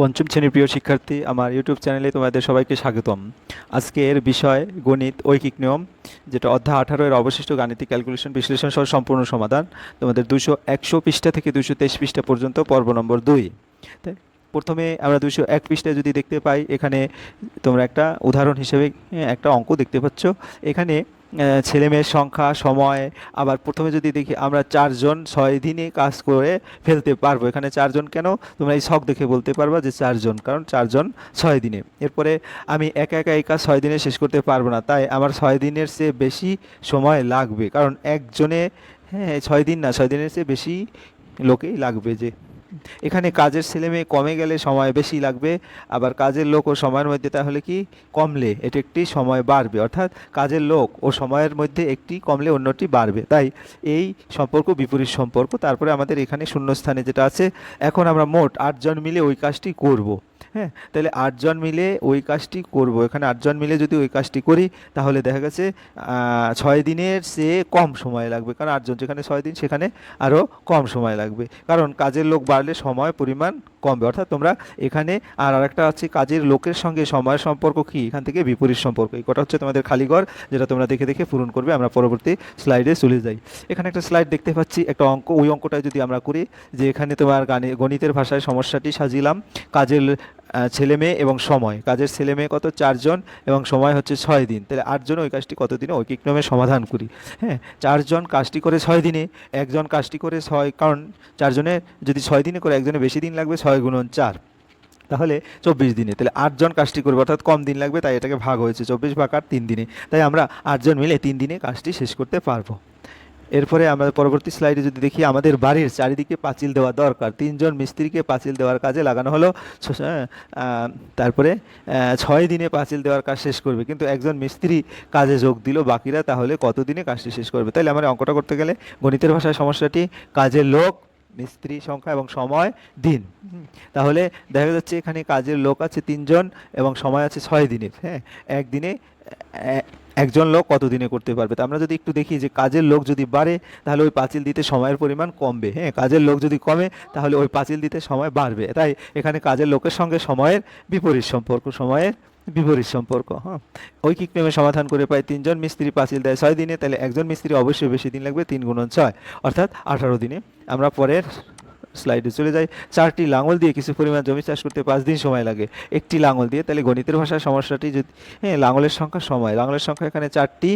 পঞ্চম শ্রেণির প্রিয় শিক্ষার্থী আমার ইউটিউব চ্যানেলে তোমাদের সবাইকে স্বাগতম। আজকের বিষয় গণিত ঐকিক নিয়ম যেটা অধ্যায় আঠারো এর অবশিষ্ট গাণিতিক ক্যালকুলেশন বিশ্লেষণ সহ সম্পূর্ণ সমাধান। তোমাদের দুশো একশো পৃষ্ঠা থেকে দুশো তেইশ পৃষ্ঠা পর্যন্ত পর্ব নম্বর দুই। তাই প্রথমে আমরা দুশো এক পৃষ্ঠায় যদি দেখতে পাই এখানে তোমরা একটা উদাহরণ হিসেবে হ্যাঁ, একটা অঙ্ক দেখতে পাচ্ছ। এখানে আহ, ছেলে মেয়ের সংখ্যা সময় আবার প্রথমে যদি দেখি আমরা চারজন ছয় দিনে কাজ করে ফেলতে পারব। এখানে চারজন কেন? তোমরা এই শখ দেখে বলতে পারবা যে চারজন কারণ চারজন ছয় দিনে। এরপরে আমি একা একা এই কাজ ছয় দিনে শেষ করতে পারব না তাই আমার ছয় দিনের চেয়ে বেশি সময় লাগবে। কারণ একজনে হ্যাঁ ছয় দিন না ছয় দিনের চেয়ে বেশি লোকেই লাগবে যে এখানে কাজের ছেলে মেয়ে কমে গেলে সময় বেশি লাগবে, আবার কাজের লোক ও সময়ের মধ্যে তাহলে কি? কমলে, এটি একটি সময় বাড়বে, অর্থাৎ কাজের লোক ও সময়ের মধ্যে একটি কমলে অন্যটি বাড়বে। তাই এই সম্পর্ক বিপরীত সম্পর্ক, তারপরে আমাদের এখানে শূন্যস্থানে যেটা আছে, এখন আমরা মোট আটজন মিলে ওই কাজটি করব। হ্যাঁ তাহলে আটজন মিলে ওই কাজটি করব। এখানে আটজন মিলে যদি ওই কাজটি করি, তাহলে দেখা গেছে ছয় দিনের চেয়ে কম সময় লাগবে। কারণ আটজন যেখানে ছয় দিন, সেখানে আরও কম সময় লাগবে। কারণ কাজের লোক বাড়লে সময় পরিমাণ কমবে। অর্থাৎ তোমরা এখানে আর আরেকটা আছে, কাজের লোকের সঙ্গে সময়ের সম্পর্ক কি? এখান থেকে বিপরীত সম্পর্ক। এই কটা হচ্ছে তোমাদের খালি ঘর, যেটা তোমরা দেখে দেখে পূরণ করবে। আমরা পরবর্তী স্লাইডে চলে যাই। এখানে একটা স্লাইড দেখতে পাচ্ছি, একটা অঙ্ক। ওই অঙ্কটা যদি আমরা করি, যে এখানে তোমার গানে, গণিতের ভাষায় সমস্যাটি সাজিলাম। কাজের ছেলে মেয়ে এবং সময়। কাজের ছেলে মেয়ে কত? চারজন এবং সময় হচ্ছে ছয় দিন। তাহলে আটজন ওই কাজটি কত দিনে ঐকিক নিয়মে সমাধান করি। হ্যাঁ চারজন কাজটি করে ছয় দিনে একজন কাজটি করে ছয়, কারণ চারজনে যদি ছয় দিনে করে, একজনে বেশি দিন লাগবে, ছয় গুণন চার। তাহলে চব্বিশ দিনে। তাহলে আটজন কাজটি করবে, অর্থাৎ কম দিন লাগবে, তাই এটাকে ভাগ হয়েছে। চব্বিশ ভাগ আট, তিন দিনে। তাই আমরা আটজন মিলে তিন দিনে কাজটি শেষ করতে পারব। এরপরে আমরা পরবর্তী স্লাইডে যদি দেখি, আমাদের বাড়ির চারিদিকে পাঁচিল দেওয়া দরকার। তিনজন মিস্ত্রিকে পাঁচিল দেওয়ার কাজে লাগানো হলো। তারপরে ছয় দিনে পাঁচিল দেওয়ার কাজ শেষ করবে। কিন্তু একজন মিস্ত্রি কাজে যোগ দিল, বাকিরা তাহলে কত দিনে কাজটি শেষ করবে? তাহলে আমরা অঙ্কটা করতে গেলে গণিতের ভাষায় সমস্যাটি, কাজের লোক, মিস্ত্রি সংখ্যা এবং সময়, দিন। তাহলে দেখা যাচ্ছে এখানে কাজের লোক আছে তিনজন এবং সময় আছে ছয় দিনের। হ্যাঁ একদিনে একজন লোক কত দিনে করতে পারবে? আমরা যদি একটু দেখি যে কাজের লোক যদি বাড়ে, তাহলে ওই পাঁচিল দিতে সময়ের পরিমাণ কমবে। হ্যাঁ কাজের লোক যদি কমে, তাহলে ওই পাঁচিল দিতে সময় বাড়বে। তাই এখানে কাজের লোকের সঙ্গে সময়ের বিপরীত সম্পর্ক, সময়ের বিপরীত সম্পর্ক হ্যাঁ। ঐকিক নিয়মে সমাধান করে পাই তিনজন মিস্ত্রি, পাঁচিল দেয় ছয় দিনে, তাহলে একজন মিস্ত্রি অবশ্যই বেশি দিন লাগবে, তিন গুণন ছয়, অর্থাৎ আঠারো দিনে। আমরা পরের স্লাইডে চলে যায়। চারটি লাঙল দিয়ে কিছু পরিমাণ জমি চাষ করতে পাঁচ দিন সময় লাগে। একটি লাঙল দিয়ে, তাহলে গণিতের ভাষার সমস্যাটি যদি হ্যাঁ লাঙলের সংখ্যা সময়। লাঙলের সংখ্যা এখানে চারটি।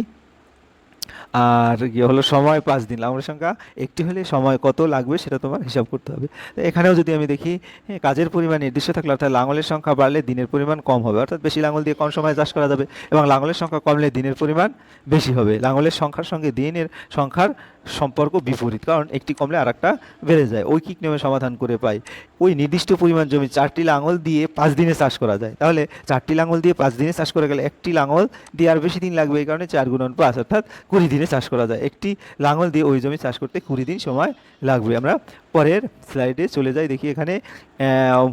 আর ইয়ে হলো সময় পাঁচ দিন লাঙলের সংখ্যা। একটি হলে সময় কত লাগবে সেটা তোমার হিসাব করতে হবে। এখানেও যদি আমি দেখি হ্যাঁ, কাজের পরিমাণ নির্দিষ্ট থাকলে অর্থাৎ লাঙলের সংখ্যা বাড়লে দিনের পরিমাণ কম হবে। অর্থাৎ বেশি লাঙল দিয়ে কম সময় চাষ করা যাবে এবং লাঙলের সংখ্যা কমলে দিনের পরিমাণ বেশি হবে। লাঙলের সংখ্যার সঙ্গে দিনের সংখ্যার সম্পর্ক বিপরীত কারণ একটি কমলে আর একটা বেড়ে যায়। ঐকিক নিয়মে সমাধান করে পাই। ওই নির্দিষ্ট পরিমাণ জমি চারটি লাঙল দিয়ে পাঁচ দিনে চাষ করা যায়। তাহলে চারটি লাঙল দিয়ে পাঁচ দিনে চাষ করে গেলে একটি লাঙল দিয়ে আর বেশি দিন লাগবে এই কারণে চার গুণন পাঁচ অর্থাৎ দিনে চাষ করা যায়। একটি লাঙল দিয়ে ওই জমি চাষ করতে কুড়ি দিন সময় লাগবে। আমরা পরের স্লাইডে চলে যাই, দেখি এখানে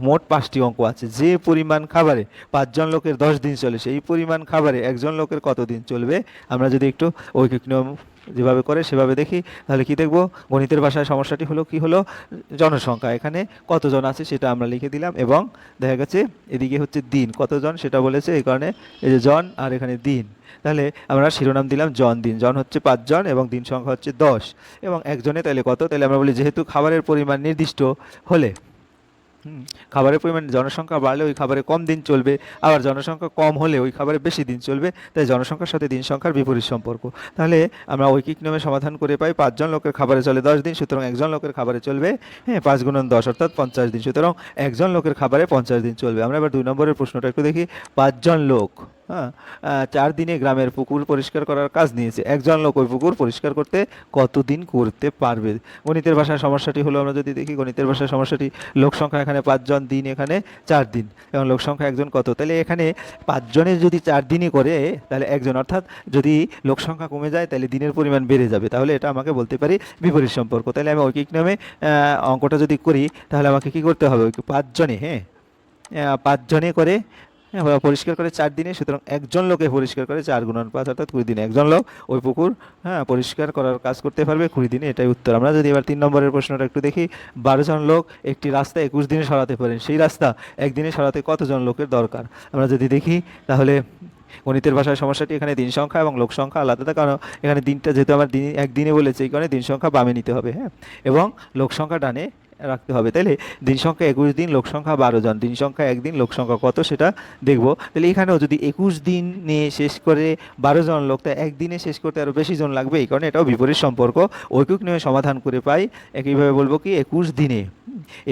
মোট পাঁচটি অঙ্ক আছে। যে পরিমাণ খাবারে পাঁচজন লোকের দশ দিন চলে, সেই পরিমাণ খাবারে একজন লোকের কত দিন চলবে? আমরা যদি একটু ঐকিক নিয়ম যেভাবে করে সেভাবে দেখি, তাহলে কি দেখব? গণিতের ভাষায় সমস্যাটি হলো, কি হলো? জনসংখ্যা। এখানে কতজন আছে সেটা আমরা লিখে দিলাম এবং দেখা গেছে এদিকে হচ্ছে দিন। কতজন সেটা বলেছে, এই কারণে এই যে জন আর এখানে দিন। তাহলে আমরা শিরোনাম দিলাম জন, দিন। জন হচ্ছে পাঁচজন এবং দিন সংখ্যা হচ্ছে দশ। এবং একজনে তাহলে কত? তাহলে আমরা বলি যেহেতু খাবারের পরিমাণ নির্দিষ্ট হলে। খাবারের পরিমাণ জনসংখ্যা বাড়লে ওই খাবারে কম দিন চলবে, আবার জনসংখ্যা কম হলে ওই খাবারে বেশি দিন চলবে, তাই জনসংখ্যার সাথে দিন সংখ্যার বিপরীত সম্পর্ক। তাহলে আমরা ঐকিক নিয়মে সমাধান করে পাই, পাঁচজন লোকের খাবারে চলে দশ দিন, সুতরাং একজন লোকের খাবারে চলবে হ্যাঁ পাঁচ গুণন দশ অর্থাৎ পঞ্চাশ দিন, সুতরাং একজন লোকের খাবারে পঞ্চাশ দিন চলবে। আমরা এবার দুই নম্বরের প্রশ্নটা একটু দেখি, পাঁচজন লোক হ্যাঁ চার দিনে গ্রামের পুকুর পরিষ্কার করার কাজ নিয়েছে। একজন লোক ওই পুকুর পরিষ্কার করতে কতদিন করতে পারবে? গণিতের ভাষায় সমস্যাটি হলো, আমরা যদি দেখি গণিতের ভাষায় সমস্যাটি, লোক সংখ্যা এখানে পাঁচজন, দিন এখানে চার দিন। এবং লোক সংখ্যা একজন কত? তাহলে এখানে পাঁচজনের যদি চার দিনই করে, তাহলে একজন, অর্থাৎ যদি লোক সংখ্যা কমে যায়, তাহলে দিনের পরিমাণ বেড়ে যাবে। তাহলে এটা আমাকে বলতে পারি বিপরীত সম্পর্ক। তাহলে আমি ঐকিক নামে অঙ্কটা যদি করি, তাহলে আমাকে কি করতে হবে? পাঁচজনে হ্যাঁ? পাঁচজনে করে পরিষ্কার করে চার দিনে, সুতরাং একজন লোকে পরিষ্কার করে চার গুণন পাঁচ, অর্থাৎ কুড়ি দিনে। একজন লোক ওই পুকুর হ্যাঁ পরিষ্কার করার কাজ করতে পারবে কুড়ি দিনে, এটাই উত্তর। আমরা যদি এবার তিন নম্বরের প্রশ্নটা একটু দেখি, বারো জন লোক একটি রাস্তা একুশ দিনে সরাতে পারেন। সেই রাস্তা একদিনে সরাতে কতজন লোকের দরকার? আমরা যদি দেখি, তাহলে গণিতের ভাষায় সমস্যাটি এখানে দিন সংখ্যা এবং লোক সংখ্যা আলাদা কারণ এখানে দিনটা যেহেতু আমার দিন, একদিনে বলেছে, এই কারণে দিন সংখ্যা বামে নিতে হবে হ্যাঁ? এবং লোক সংখ্যা ডানে রাখতে হবে। তাহলে দিন সংখ্যা একুশ দিন, লোক সংখ্যা বারো জন। দিন সংখ্যা একদিন, লোক সংখ্যা কত সেটা দেখব। তাহলে এখানেও যদি একুশ দিন শেষ করে বারো জন লোক, তা একদিনে শেষ করতে আরও বেশি জন লাগবে এই কারণে এটাও বিপরীত সম্পর্ক। ঐকিক নিয়ে সমাধান করে পাই। একইভাবে বলব কি, একুশ দিনে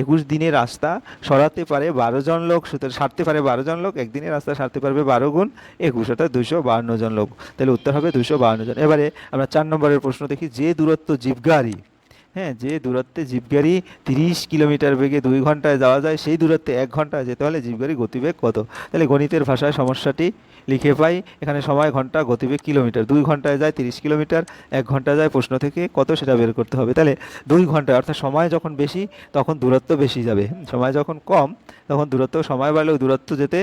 একুশ দিনে রাস্তা সরাতে পারে বারো জন লোক, সুতরাং সারতে পারে বারো জন লোক, একদিনে রাস্তা সারতে পারবে বারো গুণ একুশ, অর্থাৎ দুশো বাহান্ন জন লোক। তাহলে উত্তর হবে দুশো বাহান্ন জন। এবারে আমরা চার নম্বরের প্রশ্ন দেখি, যে দূরত্ব জীবগাড়ি হ্যাঁ যে দূরত্বে জিপগাড়ি তিরিশ কিলোমিটার বেগে দুই ঘন্টায় যাওয়া যায়, সেই দূরত্বে এক ঘন্টায় যেতে হলে জিপগাড়ি গতিবেগ কত? তাহলে গণিতের ভাষায় সমস্যাটি লিখে পাই, এখানে সময় ঘণ্টা, গতিবেগ কিলোমিটার। দুই ঘন্টায় যায় তিরিশ কিলোমিটার, এক ঘণ্টা যায় প্রশ্ন থেকে কত সেটা বের করতে হবে। তাহলে দুই ঘন্টায়, অর্থাৎ সময় যখন বেশি, তখন দূরত্ব বেশি যাবে। সময় যখন কম, তখন দূরত্ব সময় বাড়লেও দূরত্ব যেতে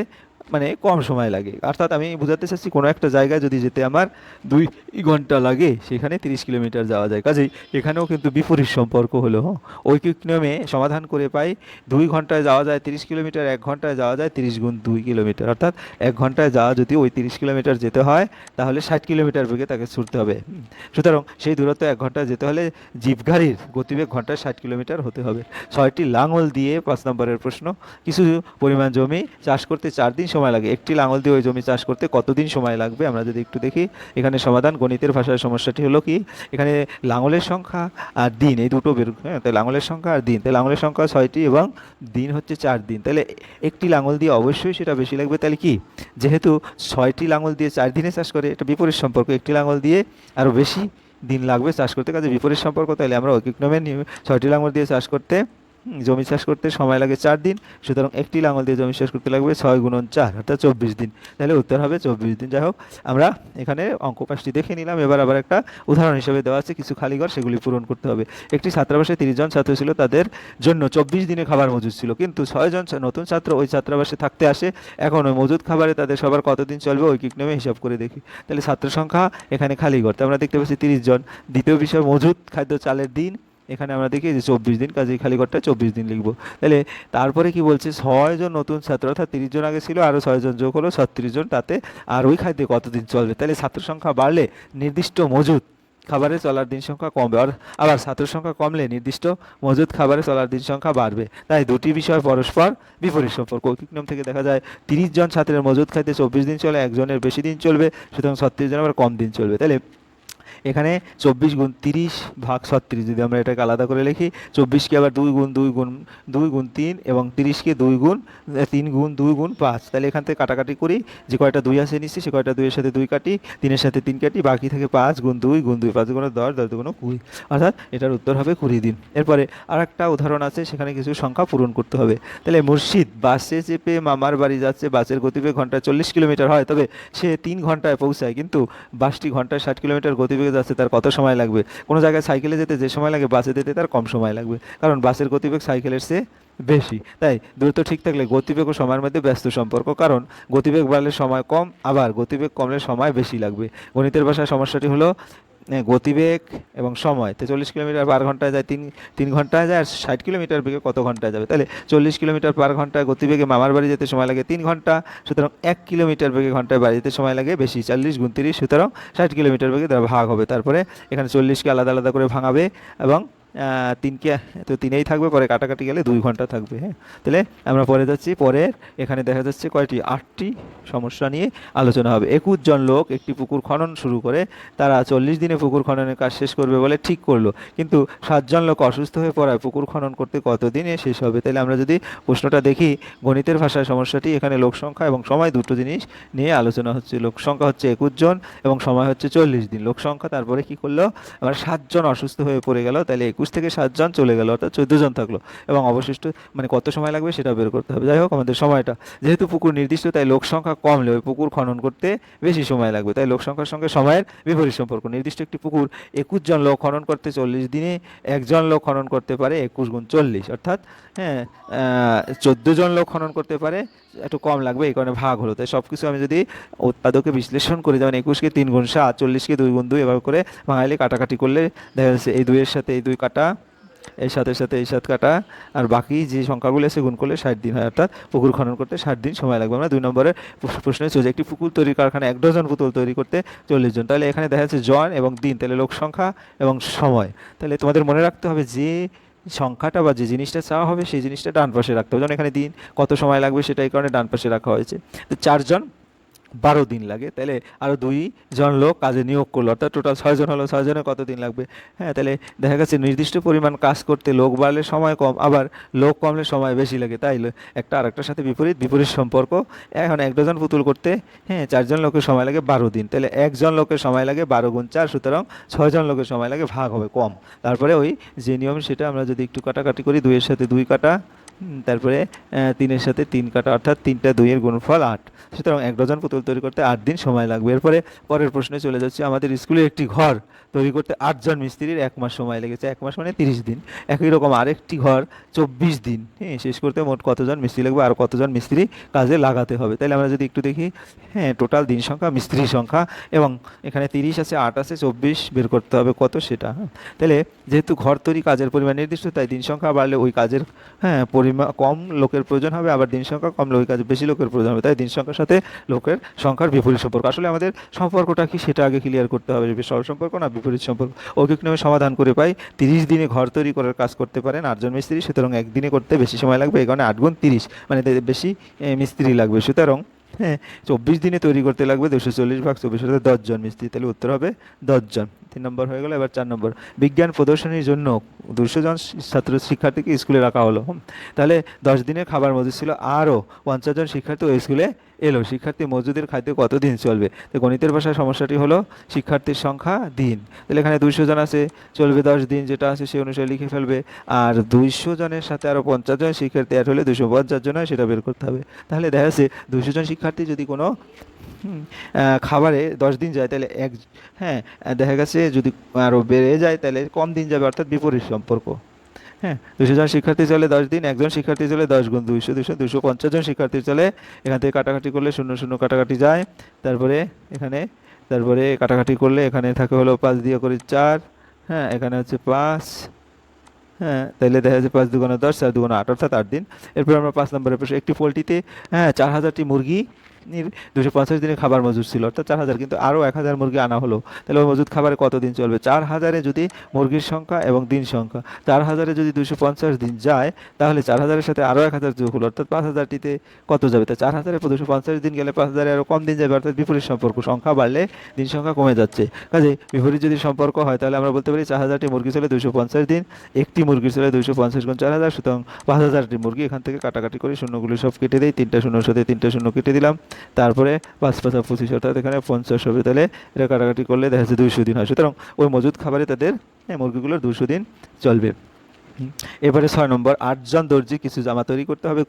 মানে কম সময় লাগে। অর্থাৎ আমি বোঝাতে চাচ্ছি কোনো একটা জায়গায় যদি যেতে আমার দুই ঘণ্টা লাগে, সেখানে তিরিশ কিলোমিটার যাওয়া যায়। কাজেই এখানেও কিন্তু বিপরীত সম্পর্ক হলো হ্যাঁ? ঐকিক নিয়মে সমাধান করে পাই, দুই ঘন্টায় যাওয়া যায় তিরিশ কিলোমিটার, এক ঘন্টায় যাওয়া যায় তিরিশ গুণ দুই কিলোমিটার। অর্থাৎ এক ঘন্টায় যাওয়া যদি ওই তিরিশ কিলোমিটার যেতে হয়, তাহলে ষাট কিলোমিটার বেগে তাকে ছুটতে হবে। সুতরাং সেই দূরত্ব এক ঘন্টায় যেতে হলে জিপ গাড়ির গতিবেগ ঘন্টায় ষাট কিলোমিটার হতে হবে। ছয়টি লাঙল দিয়ে পাঁচ নম্বরের প্রশ্ন, কিছু পরিমাণ জমি চাষ করতে চার দিন সময় লাগে? একটি লাঙল দিয়ে ওই জমি চাষ করতে কতদিন সময় লাগবে? আমরা যদি একটু দেখি, এখানে সমাধান গণিতের ভাষার সমস্যাটি হলো কি? এখানে লাঙলের সংখ্যা আর দিন, এই দুটো বের হ্যাঁ তাই লাঙলের সংখ্যা আর দিন। তাই লাঙলের সংখ্যা ছয়টি এবং দিন হচ্ছে চার দিন। তাহলে একটি লাঙল দিয়ে অবশ্যই সেটা বেশি লাগবে। তাহলে কি? যেহেতু ছয়টি লাঙল দিয়ে চার দিনে চাষ করে, এটা বিপরীত সম্পর্ক। একটি লাঙল দিয়ে আরও বেশি দিন লাগবে চাষ করতে। কাজে বিপরীত সম্পর্ক, তাহলে আমরা নিয়মে ছয়টি লাঙল দিয়ে চাষ করতে জমি চাষ করতে সময় লাগে চার দিন, সুতরাং একটি লাঙল দিয়ে জমি চাষ করতে লাগবে ছয় গুণন চার, অর্থাৎ চব্বিশ দিন। তাহলে উত্তর হবে চব্বিশ দিন। যাই হোক, আমরা এখানে অঙ্ক পাশটি দেখে নিলাম। এবার আবার একটা উদাহরণ হিসেবে দেওয়া আছে, কিছু খালি ঘর সেগুলি পূরণ করতে হবে। একটি ছাত্রাবাসে তিরিশ জন ছাত্র ছিল, তাদের জন্য চব্বিশ দিনে খাবার মজুদ ছিল। কিন্তু ছয়জন নতুন ছাত্র ওই ছাত্রাবাসে থাকতে আসে, এখন ওই মজুদ খাবারে তাদের সবার কতদিন চলবে ঐকিক নেমে হিসাব করে দেখি। তাহলে ছাত্র সংখ্যা এখানে খালি ঘর তো আমরা দেখতে পাচ্ছি তিরিশ জন। দ্বিতীয় বিষয়, মজুদ খাদ্য চালের দিন। এখানে আমরা দেখি যে চব্বিশ দিন, কাজেই খালি ঘরটা চব্বিশ দিন লিখব। তাহলে তারপরে কি বলছে? ছয়জন নতুন ছাত্র, অর্থাৎ তিরিশ জন আগে ছিল আরও ছয়জন যোগ হলো, ছত্রিশ জন, তাতে আর ওই খাদ্যে কতদিন চলবে? তাহলে ছাত্র সংখ্যা বাড়লে নির্দিষ্ট মজুদ খাবারে চলার দিন সংখ্যা কমবে, আর আবার ছাত্র সংখ্যা কমলে নির্দিষ্ট মজুদ খাবারে চলার দিন সংখ্যা বাড়বে। তাই দুটি বিষয় পরস্পর বিপরীত সম্পর্ক। ঐকিক নিয়ম থেকে দেখা যায়, তিরিশ জন ছাত্রের মজুদ খাইতে চব্বিশ দিন চলে, একজনের বেশি দিন চলবে, সুতরাং ছত্রিশ জন আবার কম দিন চলবে। তাহলে এখানে চব্বিশ গুণ তিরিশ ভাগ ছত্রিশ, যদি আমরা এটাকে আলাদা করে লিখি, চব্বিশকে আবার দুই গুণ দুই গুণ দুই গুণ তিন এবং তিরিশকে দুই গুণ তিন গুণ, দুই গুণ পাঁচ। তাহলে এখান থেকে কাটাকাটি করি, যে কয়টা দুই আছে নিচ্ছি সে কয়টা দুইয়ের সাথে দুই কাটি, তিনের সাথে তিন কাটি, বাকি থাকে পাঁচ গুণ দুই গুণ দুই, পাঁচ গুণ দশ দশ গুণ কুড়ি। অর্থাৎ এটার উত্তর হবে কুড়ি দিন। এরপরে আর একটা উদাহরণ আছে, সেখানে কিছু সংখ্যা পূরণ করতে হবে। তাহলে মুর্শিদ বাসে চেপে মামার বাড়ি যাচ্ছে, বাসের গতিবেগ ঘন্টায় চল্লিশ কিলোমিটার হয়, তবে সে তিন ঘন্টায় পৌঁছায়, কিন্তু বাসটি ঘন্টায় ষাট কিলোমিটার গতিবেগে যাচ্ছে, তার কত সময় লাগবে? কোনো জায়গায় সাইকেলে যেতে যে সময় লাগে বাসে যেতে তার কম সময় লাগবে। কারণ বাসের গতিবেগ সাইকেলের চেয়ে বেশি। তাই দূরত্ব ঠিক থাকলে গতিবেগ ও সময়ের মধ্যে ব্যস্ত সম্পর্ক। কারণ গতিবেগ বাড়লে সময় কম, আবার গতিবেগ কমলে সময় বেশি লাগবে। গণিতের ভাষায় সমস্যাটি হলো গতিবেগ এবং সময়। তো চল্লিশ কিলোমিটার পার ঘন্টায় যায় তিন তিন ঘন্টায় যায়, আর ষাট কিলোমিটার বেগে কত ঘন্টায় যাবে? তাহলে চল্লিশ কিলোমিটার পার ঘন্টায় গতিবেগে মামার বাড়ি যেতে সময় লাগে তিন ঘণ্টা, সুতরাং এক কিলোমিটার বেগে ঘন্টায় বাড়ি যেতে সময় লাগে বেশি, চল্লিশ গুণ তিরিশ, সুতরাং ষাট কিলোমিটার বেগে তারা ভাগ হবে। তারপরে এখানে চল্লিশকে আলাদা আলাদা করে ভাঙাবে এবং তিনকে, তো তিনেই থাকবে, পরে কাটাকাটি গেলে দুই ঘণ্টা থাকবে হ্যাঁ। তাহলে আমরা পরে যাচ্ছি, পরে এখানে দেখা যাচ্ছে কয়টি, আটটি সমস্যা নিয়ে আলোচনা হবে। একুশ জন লোক একটি পুকুর খনন শুরু করে, তারা চল্লিশ দিনে পুকুর খননের কাজ শেষ করবে বলে ঠিক করল। কিন্তু সাতজন লোক অসুস্থ হয়ে পড়ায় পুকুর খনন করতে কতদিনে শেষ হবে? তাহলে আমরা যদি প্রশ্নটা দেখি, গণিতের ভাষায় সমস্যাটি, এখানে লোক সংখ্যা এবং সময় দুটো জিনিস নিয়ে আলোচনা হচ্ছে। লোক সংখ্যা হচ্ছে একুশ জন এবং সময় হচ্ছে চল্লিশ দিন। লোক সংখ্যা তারপরে কি করল? আমরা সাতজন অসুস্থ হয়ে পড়ে গেল, তাহলে একুশ একুশ থেকে সাতজন চলে গেল, অর্থাৎ চোদ্দ জন থাকল। এবং অবশিষ্ট মানে কত সময় লাগবে সেটা বের করতে হবে। যাই হোক, আমাদের সময়টা। যেহেতু পুকুর নির্দিষ্ট, তাই লোক সংখ্যা কমলে ওই পুকুর খনন করতে বেশি সময় লাগবে। তাই লোক সংখ্যার সঙ্গে সময়ের বিপরীত সম্পর্ক। নির্দিষ্ট একটি পুকুর একুশ জন লোক খনন করতে চল্লিশ দিনে একজন লোক খনন করতে পারে একুশ গুণ চল্লিশ। অর্থাৎ হ্যাঁ চোদ্দ জন লোক খনন করতে পারে একটু কম লাগবে, এই কারণে ভাগ হলো। তাই সব কিছু আমি যদি উৎপাদকে বিশ্লেষণ করি, যেমন একুশকে তিন গুণ সাত, চল্লিশকে দুই গুণ দুই, এভাবে করে ভাঙাইলে কাটাকাটি করলে দেখা যাচ্ছে এই দুইয়ের সাথে এই দুই কাটা, এই সাথে সাথে এই সাত কাটা, আর বাকি যে সংখ্যাগুলো আছে গুণ করলে ষাট দিন হয়। অর্থাৎ পুকুর খনন করতে ষাট দিন সময় লাগবে। আমরা দুই নম্বরের প্রশ্ন- চলছে একটি পুকুর তৈরির কারখানা এক ডজন পুতুল তৈরি করতে চল্লিশ জন। তাহলে এখানে দেখা যাচ্ছে জন এবং দিন, তাহলে লোক সংখ্যা এবং সময়। তাহলে তোমাদের মনে রাখতে হবে যে সংখ্যাটা বা যে জিনিসটা চাওয়া হবে, সেই জিনিসটা ডান পাশে রাখতে হবে। যেমন এখানে দিন কত সময় লাগবে সেটা এই কারণে ডান পাশে রাখা হয়েছে। তো চারজন বারো দিন লাগে। তাহলে আরও দুই জন লোক কাজে নিয়োগ করল, অর্থাৎ টোটাল ছয়জন হলো ছয়জনের কত দিন লাগবে? হ্যাঁ তাহলে দেখা গেছে নির্দিষ্ট পরিমাণ কাজ করতে লোক বাড়লে সময় কম, আবার লোক কমলে সময় বেশি লাগে। তাই একটা আরেকটার সাথে বিপরীত বিপরীত সম্পর্ক। এখন এক ডজন পুতুল করতে হ্যাঁ চারজন লোকের সময় লাগে বারো দিন। তাহলে একজন লোকের সময় লাগে বারো গুণ চার, সুতরাং ছয়জন লোকের সময় লাগে ভাগ হবে কম। তারপরে ওই যে নিয়ম সেটা আমরা যদি একটু কাটাকাটি করি, দুইয়ের সাথে দুই কাটা তারপরে তিনের সাথে তিন কাটা, অর্থাৎ তিনটা দুইয়ের গুণফল আট। সুতরাং এক ডজন পুতুল তৈরি করতে আট দিন সময় লাগবে। এরপরে পরের প্রশ্নে চলে যাচ্ছে। আমাদের স্কুলে একটি ঘর তৈরি করতে আটজন মিস্ত্রির এক মাস সময় লেগেছে। এক মাস মানে তিরিশ দিন। একই রকম আরেকটি ঘর চব্বিশ দিন। হ্যাঁ শেষ করতে মোট কতজন মিস্ত্রি লাগবে আর কতজন মিস্ত্রি কাজে লাগাতে হবে? তাহলে আমরা যদি একটু দেখি হ্যাঁ টোটাল দিন সংখ্যা মিস্ত্রির সংখ্যা এবং এখানে তিরিশ আছে, আট আছে, চব্বিশ বের করতে হবে। কত সেটা? হ্যাঁ তাহলে যেহেতু ঘর তৈরি কাজের পরিমাণ নির্দিষ্ট, তাই দিন সংখ্যা বাড়লে ওই কাজের হ্যাঁ কম লোকের প্রয়োজন হবে, আবার দিন সংখ্যা কম লোকের কাছে বেশি লোকের প্রয়োজন হবে। তাই দিন সংখ্যার সাথে লোকের সংখ্যার বিপরীত সম্পর্ক। আসলে আমাদের সম্পর্কটা কি সেটা আগে ক্লিয়ার করতে হবে। সরল সম্পর্ক না, বিপরীত সম্পর্ক। নামে সমাধান করে পাই, তিরিশ দিনে ঘর তৈরি করার কাজ করতে পারেন। আটজন মিস্ত্রি, সুতরাং একদিনে করতে বেশি সময় লাগবে। এই কারণে আট গুণ তিরিশ মানে বেশি মিস্ত্রি লাগবে। সুতরাং হ্যাঁ চব্বিশ দিনে তৈরি করতে লাগবে দুশো চল্লিশ ভাগ চব্বিশ হাজার দশজন মিস্ত্রি তাহলে উত্তর হবে দশজন তিন নম্বর হয়ে গেল, এবার চার নম্বর। বিজ্ঞান প্রদর্শনীর জন্য দুশো জন ছাত্র শিক্ষার্থীকে স্কুলে রাখা হলো। তাহলে দশ দিনের খাবার মজুদ ছিল আরও পঞ্চাশ জন শিক্ষার্থী ওই স্কুলে এলো। শিক্ষার্থী মজুদের খাদ্য কত দিন চলবে? তো গণিতের ভাষায় সমস্যাটি হলো শিক্ষার্থীর সংখ্যা দিন। তাহলে এখানে দুইশো জন আছে, চলবে দশ দিন, যেটা আছে সেই অনুসারে লিখে ফেলবে। আর দুইশো জনের সাথে আরও পঞ্চাশ জন শিক্ষার্থী অ্যাড হলে দুশো পঞ্চাশ জন হয়, সেটা বের করতে হবে। তাহলে দেখা যাচ্ছে দুশো জন শিক্ষার্থী যদি কোনো খাবারে দশ দিন যায়, তাহলে এক হ্যাঁ দেখা গেছে যদি আরও বেড়ে যায়, তাহলে কম দিন যাবে, অর্থাৎ বিপরীত সম্পর্ক। হ্যাঁ দুশো জন শিক্ষার্থী চলে দশ দিন, একজন শিক্ষার্থী চলে দশ গুণ দুইশো, দুশো দুশো পঞ্চাশ জন শিক্ষার্থী চলে, এখান থেকে কাটাকাটি করলে শূন্য শূন্য কাটাকাটি যায়, তারপরে এখানে, তারপরে কাটাকাটি করলে এখানে থাকে হলো পাঁচ দিয়ে করে চার হ্যাঁ এখানে হচ্ছে পাঁচ হ্যাঁ তাহলে দেখা যাচ্ছে পাঁচ দুগুণে দশ, চার দুগুণে আট, অর্থাৎ আট দিন। এরপর আমরা পাঁচ নম্বরের প্রশ্ন, একটি পোলট্রিতে হ্যাঁ চার হাজারটি মুরগি দুশো পঞ্চাশ দিনের খাবার মজুদ ছিল, অর্থাৎ চার হাজার। কিন্তু আরও এক হাজার মুরগি আনা হলো। তাহলে ওই মজুদ খাবারে কতদিন চলবে? চার হাজারে যদি মুরগির সংখ্যা এবং দিন সংখ্যা, চার হাজারে যদি দুশো পঞ্চাশ দিন যায়, তাহলে চার হাজারের সাথে আরও এক হাজার যোগ হলো, অর্থাৎ পাঁচ হাজারটিতে কত যাবে? তা চার হাজারে দুশো পঞ্চাশ দিন গেলে পাঁচ হাজারে আরও কম দিন যাবে, অর্থাৎ বিপরীত সম্পর্ক। সংখ্যা বাড়লে দিন সংখ্যা কমে যাচ্ছে। কাজে বিপরীত যদি সম্পর্ক হয়, তাহলে আমরা বলতে পারি চার হাজারটি মুরগি চলে দুশো পঞ্চাশ দিন, একটি মুরগি চলে দুশো পঞ্চাশ গুণ চার হাজার, সুতরাং পাঁচ হাজারটি মুরগি এখান থেকে কাটাকাটি করে শূন্যগুলো সব কেটে দেয় তিনটা শূন্যর সাথে তিনটা শূন্য কেটে দিলাম। তারপরে পাঁচ পাঁচা পঁচিশ অর্থাৎ এখানে পঞ্চাশ হবে তাহলে এটা কাটাকাটি করলে দেখা যাচ্ছে দুইশো দিন হয় সুতরাং ওই মজুদ খাবারে তাদের মুরগিগুলো মুরগিগুলোর দুশো দিন চলবে। এবারে ছয় নম্বর, আটজন দর্জি, কিছু জামা তৈরি করতে হবে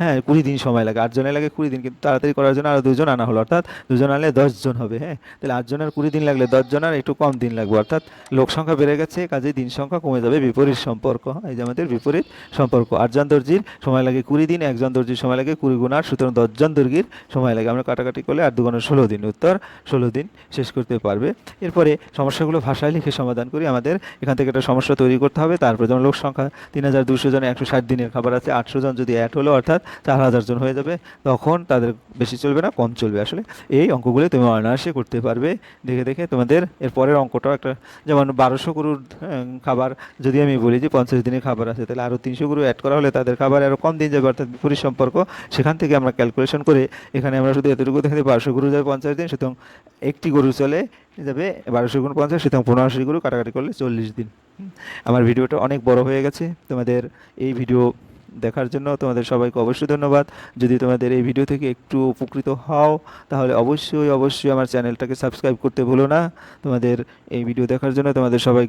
হ্যাঁ কুড়ি দিন সময় লাগে। আটজনের লাগে কুড়ি দিন, কিন্তু তাড়াতাড়ি করার জন্য আরও দুজন আনা হলো, অর্থাৎ দুজন আনলে দশজন হবে হ্যাঁ। তাহলে আটজনের কুড়ি দিন লাগলে দশজনের একটু কম দিন লাগবে, অর্থাৎ লোক সংখ্যা বেড়ে গেছে, কাজে দিন সংখ্যা কমে যাবে, বিপরীত সম্পর্ক এই যে আমাদের বিপরীত সম্পর্ক। আটজন দর্জির সময় লাগে কুড়ি দিন, একজন দর্জির সময় লাগে কুড়ি গুণ আট, সুতরাং দশজন দর্জির সময় লাগে। আমরা কাটাকাটি করলে আর দুগুণে ষোলো দিন, উত্তর ষোলো দিন শেষ করতে পারবে। এরপরে সমস্যাগুলো ভাষায় লিখে সমাধান করি। আমাদের এখান থেকে একটা সমস্যা তৈরি করতে হবে, তারপরে যেমন লোক সংখ্যা তিন হাজার দুশো জন একশো ষাট দিনের খাবার আছে আটশো জন যদি অ্যাড হলো অর্থাৎ চার হাজার জন হয়ে যাবে তখন তাদের বেশি চলবে না কম চলবে। আসলে এই অঙ্কগুলো তুমি অনায়াসে করতে পারবে। দেখে দেখে তোমাদের এর পরের অঙ্কটাও একটা যেমন বারোশো গরুর হ্যাঁ, খাবার যদি আমি বলি যে পঞ্চাশ দিনের খাবার আছে তাহলে আরও তিনশো গরু অ্যাড করা হলে তাদের খাবার আরও কম দিন যাবে অর্থাৎ বিপরীত সম্পর্ক। সেখান থেকে আমরা ক্যালকুলেশন করে এখানে আমরা শুধু এতটুকু দেখে বারোশো গরু যাবে পঞ্চাশ দিন সুতরাং একটি গরু চলে যাবে বারোশো গুণ পঞ্চাশ সুতরাং পনেরোশো গরু কাটাকাটি করলে চল্লিশ দিন। আমার ভিডিওটা অনেক বড় হয়ে গেছে। তোমাদের এই ভিডিও দেখার জন্য তোমাদের সবাইকে অবশ্যই ধন্যবাদ। যদি তোমাদের এই ভিডিও থেকে একটু উপকৃত হও, তাহলে অবশ্যই অবশ্যই আমার চ্যানেলটাকে সাবস্ক্রাইব করতে ভুলো না। তোমাদের এই ভিডিও দেখার জন্য তোমাদের সবাইকে